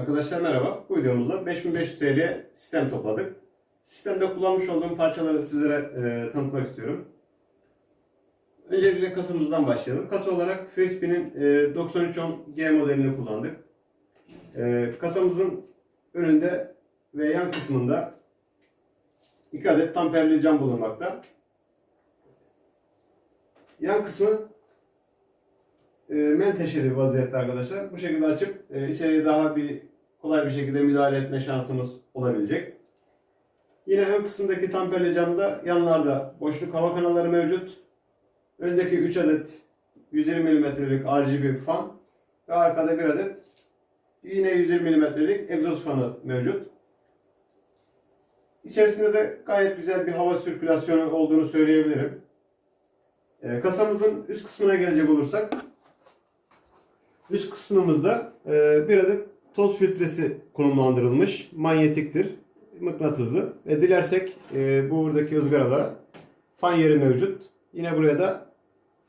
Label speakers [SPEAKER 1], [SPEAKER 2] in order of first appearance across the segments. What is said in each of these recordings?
[SPEAKER 1] Arkadaşlar merhaba. Bu videomuzda 5500 TL sistem topladık. Sistemde kullanmış olduğum parçaları sizlere e, tanıtmak istiyorum. Öncelikle kasamızdan başlayalım. Kasa olarak Frisbee'nin e, 9310G modelini kullandık. E, kasamızın önünde ve yan kısmında iki adet tamperli cam bulunmakta. Yan kısmı e, menteşeli vaziyette arkadaşlar. Bu şekilde açıp e, içeriye daha bir kolay bir şekilde müdahale etme şansımız olabilecek. Yine ön kısımdaki tamperli camda yanlarda boşluk hava kanalları mevcut. Öndeki 3 adet 120 mm'lik RGB fan ve arkada bir adet yine 120 mm'lik egzoz fanı mevcut. İçerisinde de gayet güzel bir hava sirkülasyonu olduğunu söyleyebilirim. E, kasamızın üst kısmına gelecek olursak Üst kısmımızda e, bir adet toz filtresi konumlandırılmış. Manyetiktir, mıknatıslı ve dilersek e, buradaki ızgarada fan yeri mevcut. Yine buraya da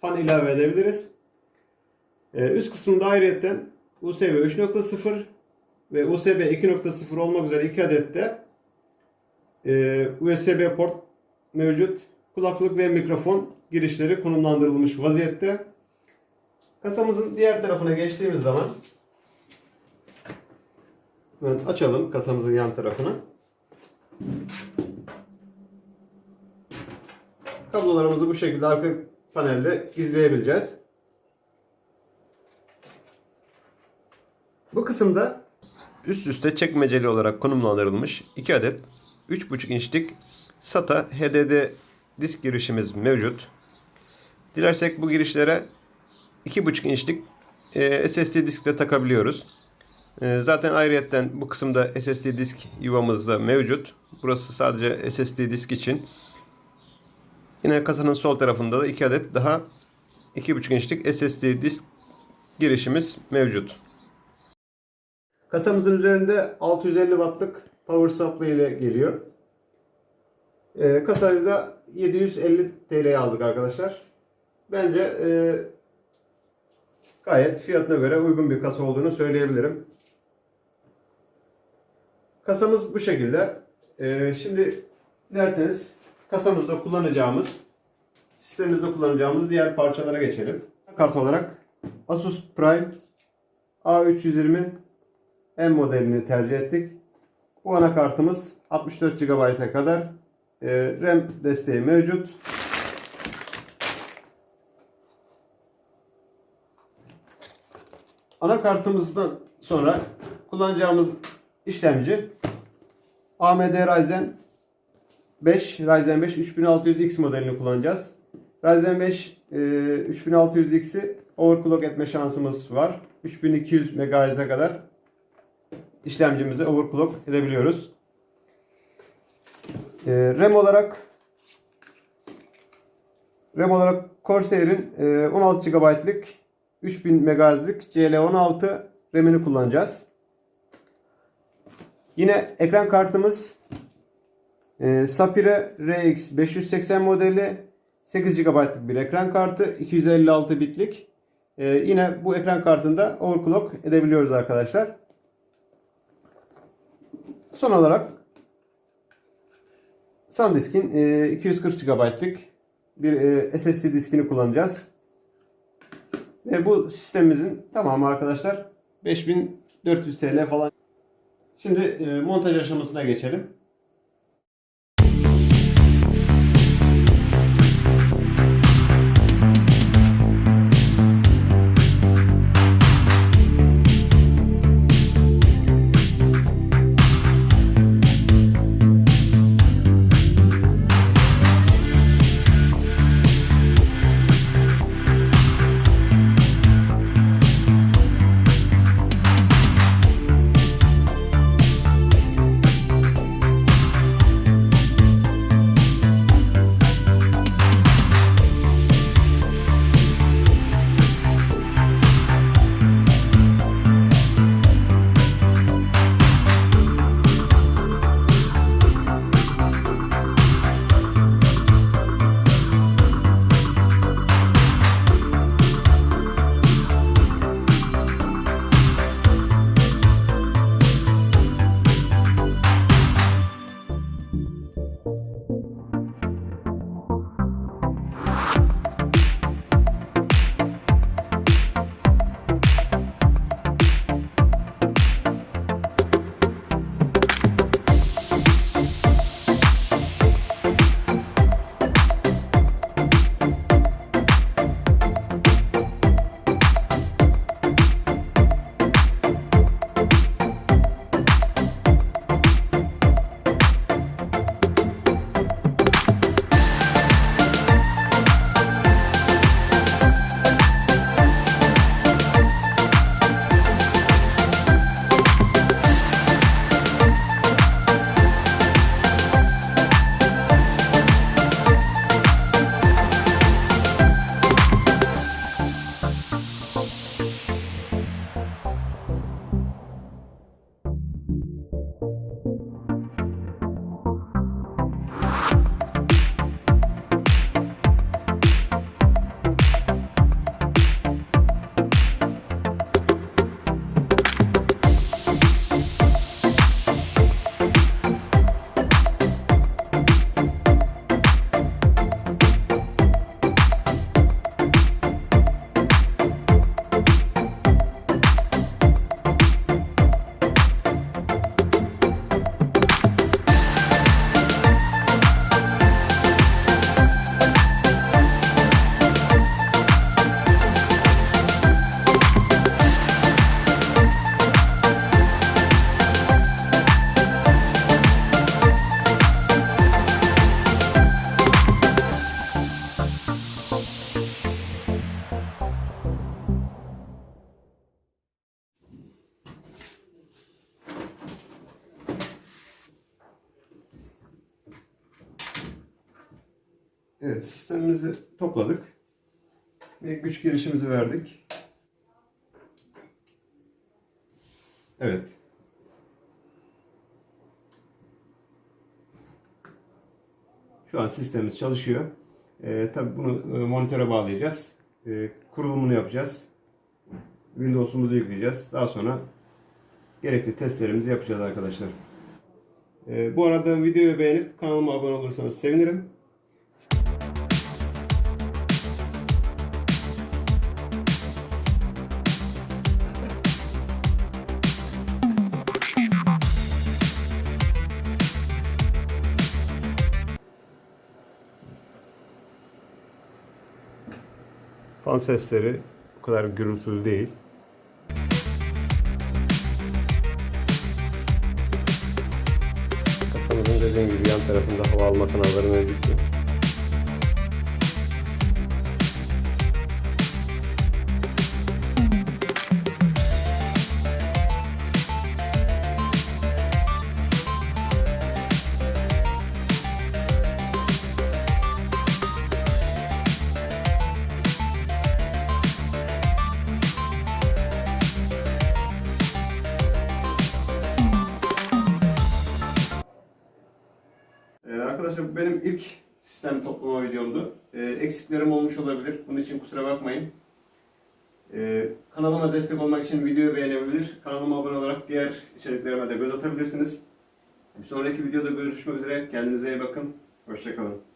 [SPEAKER 1] fan ilave edebiliriz. E, üst kısmında ayrıyetten USB 3.0 ve USB 2.0 olmak üzere iki adet de e, USB port mevcut. Kulaklık ve mikrofon girişleri konumlandırılmış vaziyette. Kasamızın diğer tarafına geçtiğimiz zaman hemen açalım kasamızın yan tarafını. Kablolarımızı bu şekilde arka panelde gizleyebileceğiz. Bu kısımda üst üste çekmeceli olarak konumlandırılmış 2 adet 3.5 inçlik SATA HDD disk girişimiz mevcut. Dilersek bu girişlere 2.5 inçlik e, SSD disk de takabiliyoruz. E, zaten ayrıyetten bu kısımda SSD disk yuvamızda mevcut. Burası sadece SSD disk için. Yine kasanın sol tarafında da 2 adet daha 2.5 inçlik SSD disk girişimiz mevcut. Kasamızın üzerinde 650 wattlık power supply ile geliyor. E, kasayı da 750 TL'ye aldık arkadaşlar. Bence e, gayet fiyatına göre uygun bir kasa olduğunu söyleyebilirim. Kasamız bu şekilde. Ee, şimdi derseniz kasamızda kullanacağımız, sistemimizde kullanacağımız diğer parçalara geçelim. Kart olarak Asus Prime A320 M modelini tercih ettik. Bu anakartımız 64 GB'a kadar e, RAM desteği mevcut. Anakartımızdan sonra kullanacağımız işlemci AMD Ryzen 5, Ryzen 5 3600X modelini kullanacağız. Ryzen 5 e, 3600X'i overclock etme şansımız var. 3200 MHz'e kadar işlemcimizi overclock edebiliyoruz. E, RAM olarak RAM olarak Corsair'in e, 16 GB'lık 3000 MHz'lik CL16 RAM'ini kullanacağız. Yine ekran kartımız e, Sapphire RX 580 modeli 8 GB'lık bir ekran kartı 256 bitlik. E, yine bu ekran kartında overclock edebiliyoruz arkadaşlar. Son olarak SanDisk'in e, 240 GB'lık bir e, SSD diskini kullanacağız. Ve bu sistemimizin tamamı arkadaşlar 5400 TL falan. Şimdi e, montaj aşamasına geçelim. Evet sistemimizi topladık. Ve güç girişimizi verdik. Evet. Şu an sistemimiz çalışıyor. Ee, tabii bunu e, monitöre bağlayacağız. Ee, kurulumunu yapacağız. Windows'umuzu yükleyeceğiz. Daha sonra gerekli testlerimizi yapacağız arkadaşlar. Ee, bu arada videoyu beğenip kanalıma abone olursanız sevinirim. Fan sesleri bu kadar gürültülü değil. Kasamızın dediğim gibi yan tarafında hava alma kanalları mevcut. Arkadaşlar bu benim ilk sistem toplama videomdu. Ee, eksiklerim olmuş olabilir. Bunun için kusura bakmayın. Ee, kanalıma destek olmak için videoyu beğenebilir. Kanalıma abone olarak diğer içeriklerime de göz atabilirsiniz. Bir sonraki videoda görüşmek üzere. Kendinize iyi bakın. Hoşçakalın.